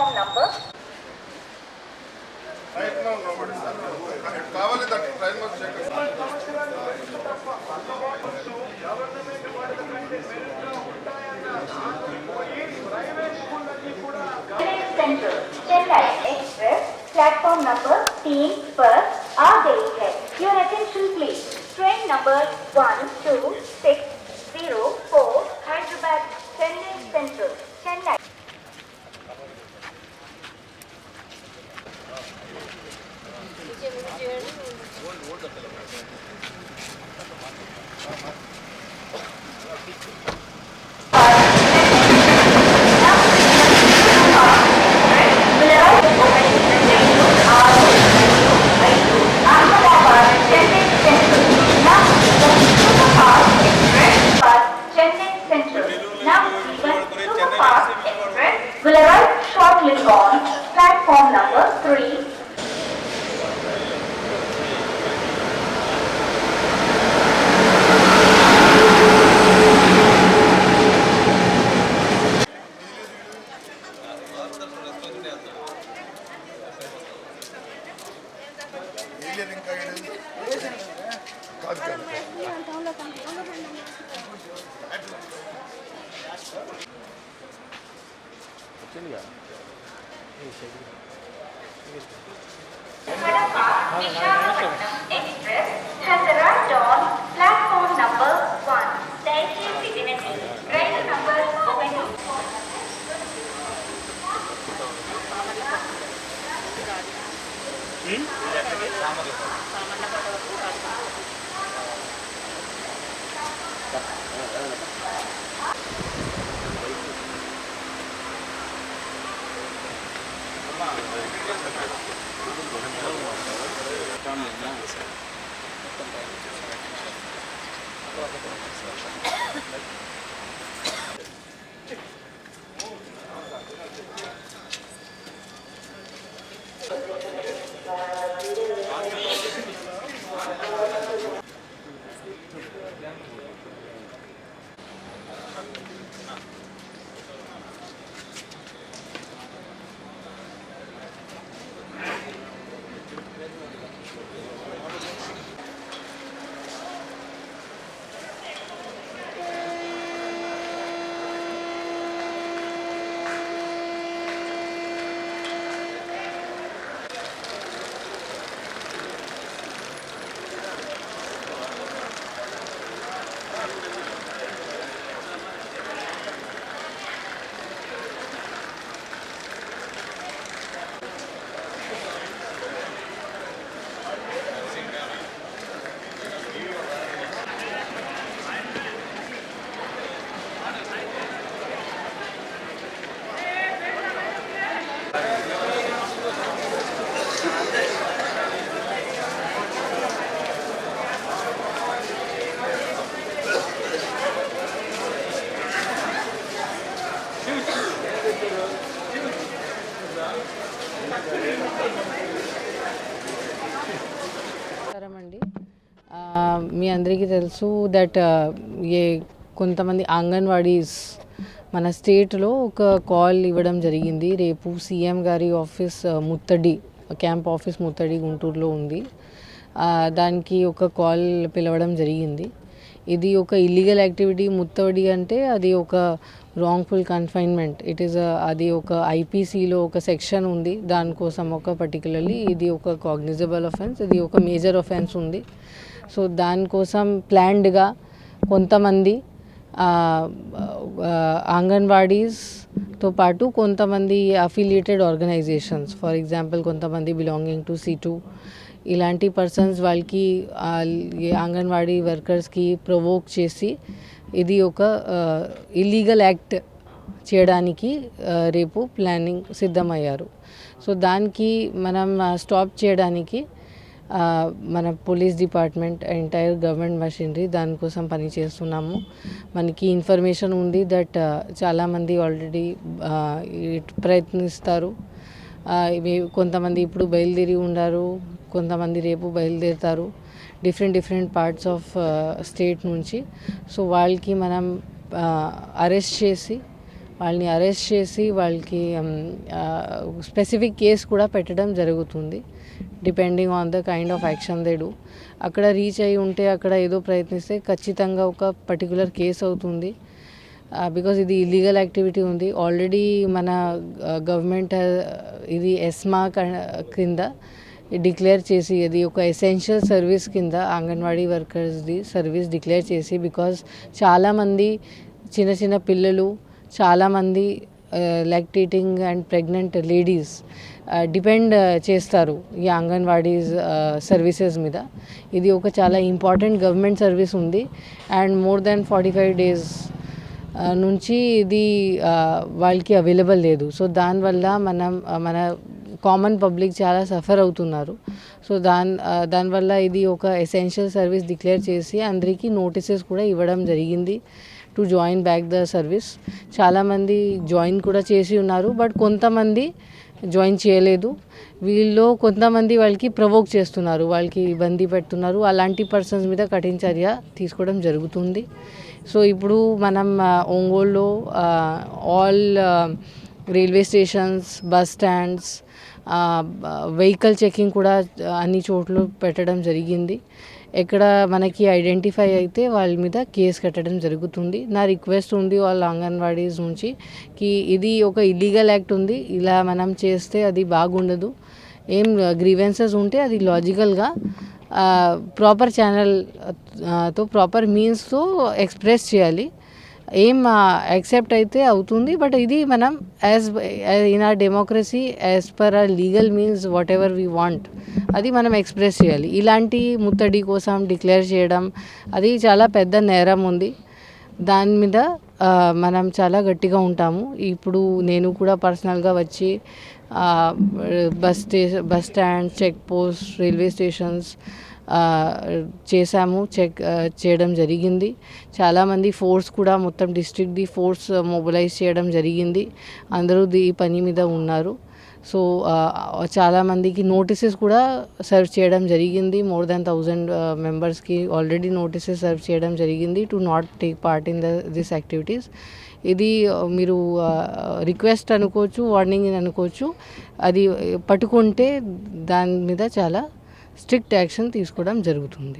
Platform number Right now, nobody, sir. కావాలి that train was checked. Chennai Central, Chennai Express, platform number 3 पर आ गई है Your attention please. Train number 12604 Hyderabad, Chennai Central, Chennai. Chennai వచ్చింది ya. Iya, Thank hmm? you. சாமி మీ అందరికీ తెలుసు that ఏ కొంతమంది అంగన్వాడీస్ మన స్టేట్లో ఒక కాల్ ఇవ్వడం జరిగింది. రేపు సీఎం గారి ఆఫీస్ ముత్తడి క్యాంప్ ఆఫీస్ ముత్తడి గుంటూరులో ఉంది. దానికి ఒక కాల్ పిలవడం జరిగింది. ఇది ఒక ఇల్లీగల్ యాక్టివిటీ ముత్తడి అంటే అది ఒక రాంగ్ఫుల్ కన్ఫైన్మెంట్ ఇట్ ఈస్ అది ఒక ఐపీసీలో ఒక సెక్షన్ ఉంది. దానికోసం ఒక పర్టికులర్లీ ఇది ఒక కాగ్నిజబుల్ అఫెన్స్ ఇది ఒక మేజర్ అఫెన్స్ ఉంది. సో దానికోసం ప్లాన్డ్గా కొంతమంది అంగన్వాడీస్తో పాటు కొంతమంది అఫిలియేటెడ్ ఆర్గనైజేషన్స్ ఫర్ ఎగ్జాంపుల్ కొంతమంది బిలాంగింగ్ టు సి టూ ఇలాంటి పర్సన్స్ వాళ్ళకి అంగన్వాడీ వర్కర్స్కి ప్రొవోక్ చేసి ఇది ఒక ఇల్లీగల్ యాక్ట్ చేయడానికి రేపు ప్లానింగ్ సిద్ధమయ్యారు. సో దానికి మనం స్టాప్ చేయడానికి మన police department entire government machinery దానికోసం పని చేస్తున్నాము. మనకి ఇన్ఫర్మేషన్ ఉంది దట్ చాలామంది ఆల్రెడీ ప్రయత్నిస్తారు. కొంతమంది ఇప్పుడు బయలుదేరి ఉన్నారు కొంతమంది రేపు బయలుదేరుతారు. Different different parts of state నుంచి. సో వాళ్ళకి మనం uh, అరెస్ట్ చేసి వాళ్ళని అరెస్ట్ చేసి వాళ్ళకి um, uh, స్పెసిఫిక్ కేస్ కూడా పెట్టడం జరుగుతుంది. Depending on the kind of action they do అక్కడ రీచ్ అయి ఉంటే అక్కడ ఏదో ప్రయత్నిస్తే ఖచ్చితంగా ఒక పర్టికులర్ కేసు అవుతుంది. Uh, బికాజ్ ఇది ఇల్లీగల్ యాక్టివిటీ ఉంది. ఆల్రెడీ మన గవర్నమెంట్ ఇది ఎస్మా కింద డిక్లేర్ చేసి అది ఒక ఎసెన్షియల్ సర్వీస్ కింద అంగన్వాడీ వర్కర్స్ది సర్వీస్ డిక్లేర్ చేసి బికాజ్ చాలామంది చిన్న చిన్న పిల్లలు చాలామంది lactating and pregnant ladies depend చేస్తారు ఈ అంగన్వాడీస్ uh, సర్వీసెస్ మీద. ఇది ఒక చాలా ఇంపార్టెంట్ గవర్నమెంట్ సర్వీస్ ఉంది. And more than forty five days నుంచి ఇది uh, వాళ్ళకి అవైలబుల్ లేదు. సో దానివల్ల మనం uh, మన కామన్ పబ్లిక్ చాలా సఫర్ అవుతున్నారు. సో దాని దానివల్ల ఇది ఒక ఎసెన్షియల్ సర్వీస్ డిక్లేర్ చేసి అందరికీ నోటీసెస్ కూడా ఇవ్వడం జరిగింది to join back the service చాలామంది జాయిన్ కూడా చేసి ఉన్నారు బట్ కొంతమంది జాయిన్ చేయలేదు. వీళ్ళు కొంతమంది వాళ్ళకి ప్రవోక్ చేస్తున్నారు వాళ్ళకి ఇబ్బంది పెడుతున్నారు. అలాంటి పర్సన్స్ మీద కఠిన చర్య తీసుకోవడం జరుగుతుంది. సో ఇప్పుడు మనం ఒంగోలులో all railway stations bus stands vehicle checking కూడా అన్ని చోట్ల పెట్టడం జరిగింది. ఎక్కడ మనకి ఐడెంటిఫై అయితే వాళ్ళ మీద కేసు కట్టడం జరుగుతుంది. నా రిక్వెస్ట్ ఉంది వాళ్ళ అంగన్వాడీస్ నుంచి కి ఇది ఒక ఇల్లీగల్ యాక్ట్ ఉంది. ఇలా మనం చేస్తే అది బాగుండదు. ఏం గ్రీవెన్సెస్ ఉంటే అది లాజికల్గా ప్రాపర్ ఛానల్తో ప్రాపర్ మీన్స్తో ఎక్స్ప్రెస్ చేయాలి. ఏం యాక్సెప్ట్ అయితే అవుతుంది బట్ ఇది మనం as in our democracy as per our legal means whatever we want అది మనం ఎక్స్ప్రెస్ చేయాలి. ఇలాంటి ముత్తడి కోసం డిక్లేర్ చేయడం అది చాలా పెద్ద నేరం ఉంది. దాని మీద మనం చాలా గట్టిగా ఉంటాము. ఇప్పుడు నేను కూడా పర్సనల్గా వచ్చి bus stay bus stand check post railway stations చేశాము చెక్ చేయడం జరిగింది. చాలామంది ఫోర్స్ కూడా మొత్తం డిస్ట్రిక్ట్ది ఫోర్స్ మొబిలైజ్ చేయడం జరిగింది. అందరూ ఈ పని మీద ఉన్నారు. సో చాలామందికి నోటీసెస్ కూడా సర్వ్ చేయడం జరిగింది. మోర్ దాన్ థౌజండ్ మెంబర్స్కి ఆల్రెడీ నోటీసెస్ సర్వ్ చేయడం జరిగింది to not take part in the this activities. ఇది మీరు రిక్వెస్ట్ అనుకోవచ్చు వార్నింగ్ అనుకోవచ్చు అది పట్టుకుంటే దాని మీద చాలా స్ట్రిక్ట్ యాక్షన్ తీసుకోవడం జరుగుతుంది.